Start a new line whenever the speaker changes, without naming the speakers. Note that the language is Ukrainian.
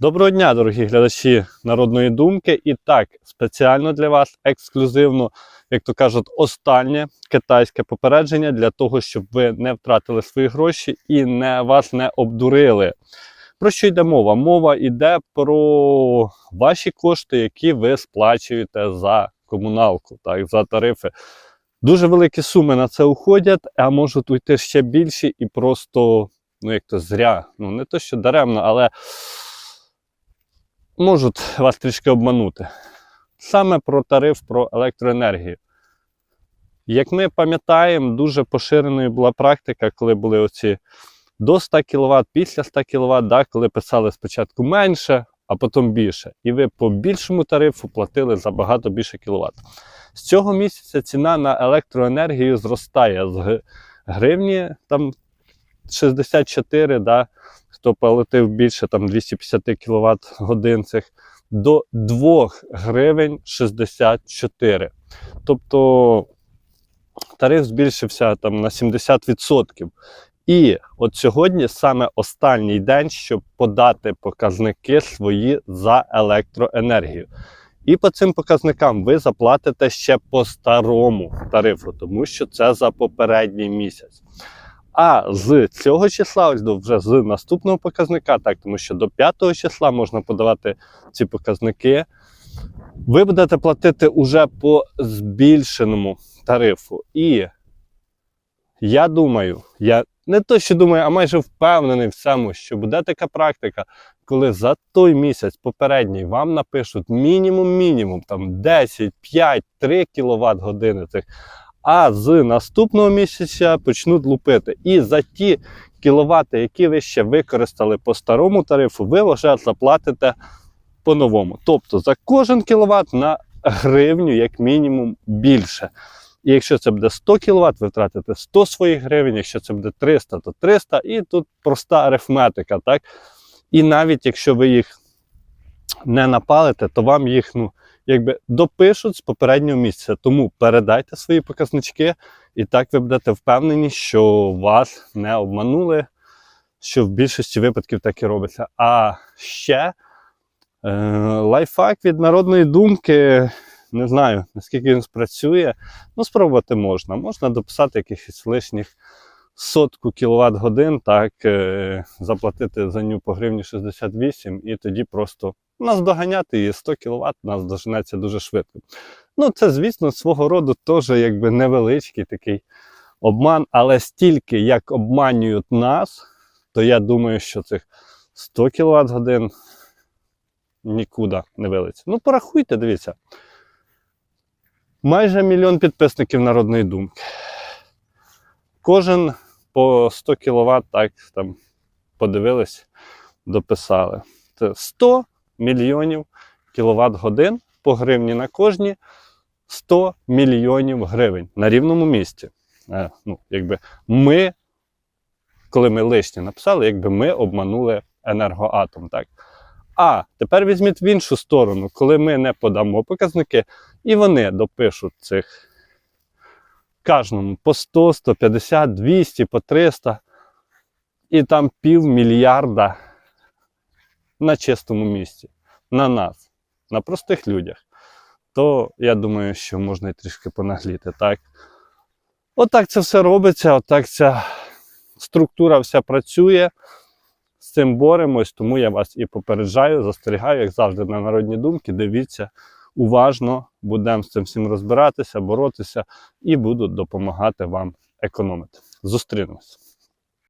Доброго дня, дорогі глядачі народної думки. І так, спеціально для вас, ексклюзивно, як то кажуть, останнє китайське попередження для того, щоб ви не втратили свої гроші і не, вас не обдурили. Про що йде мова? Мова йде про ваші кошти, які ви сплачуєте за комуналку, так, за тарифи. Дуже великі суми на це уходять, а можуть уйти ще більші і просто, ну як то зря. Ну не то, що даремно, але можуть вас трішки обманути. Саме про тариф про електроенергію. Як ми пам'ятаємо, дуже поширеною була практика, коли були оці до 100 кВт, після 100 кВт, да, коли писали спочатку менше, а потім більше. І ви по більшому тарифу платили за багато більше кВт. З цього місяця ціна на електроенергію зростає з гривні там 64, да, хто платив більше там 250 кВт годин цих, до 2 гривень 64. Тобто тариф збільшився там на 70%. І от сьогодні саме останній день, щоб подати показники свої за електроенергію. І по цим показникам ви заплатите ще по старому тарифу, тому що це за попередній місяць. А з цього числа, ось вже з наступного показника, так, тому що до 5 числа можна подавати ці показники, ви будете платити уже по збільшеному тарифу. І я думаю, я не то, що думаю, а майже впевнений в цьому, що буде така практика, коли за той місяць попередній вам напишуть мінімум-мінімум там 10, 5, 3 кВт години цих. А з наступного місяця почнуть лупити. І за ті кіловати, які ви ще використали по старому тарифу, ви вже заплатите по-новому. Тобто за кожен кіловат на гривню, як мінімум, більше. І якщо це буде 100 кВт, ви втратите 100 своїх гривень, якщо це буде 300, то 300. І тут проста арифметика. так? І навіть якщо ви їх не напалите, то вам їх ну, якби допишуть з попереднього місяця. Тому передайте свої показнички, і так ви будете впевнені, що вас не обманули, що в більшості випадків так і робиться. А ще е, лайфхак від народної думки. Не знаю, наскільки він спрацює. Ну, спробувати можна. Можна дописати якихось лишніх сотку кіловат годин, так, е, заплатити за ню по гривні 68 і тоді просто наздоганяти її 100 кВт, нас доженеться дуже швидко. Ну, це, звісно, свого роду теж якби невеличкий такий обман, але стільки, як обманюють нас, то я думаю, що цих 100 кВт годин нікуди не вилиться. Ну, порахуйте, дивіться. Майже мільйон підписників народної думки. Кожен по 100 кВт, так там подивились, дописали. Це 100 мільйонів кіловат годин по гривні на кожні 100 мільйонів гривень на рівному місці. Е, ну, якби ми, коли ми лишні написали, якби ми обманули енергоатом. Так? А тепер візьміть в іншу сторону, коли ми не подамо показники, і вони допишуть цих кожному по 100, 150, 200, по 300, і там півмільярда на чистому місці, на нас, на простих людях, то я думаю, що можна і трішки понагліти. Так? Отак це все робиться, отак ця структура вся працює. З цим боремось, тому я вас і попереджаю, застерігаю, як завжди, на народні думки. Дивіться уважно, будемо з цим всім розбиратися, боротися і буду допомагати вам економити. Зустрінемось.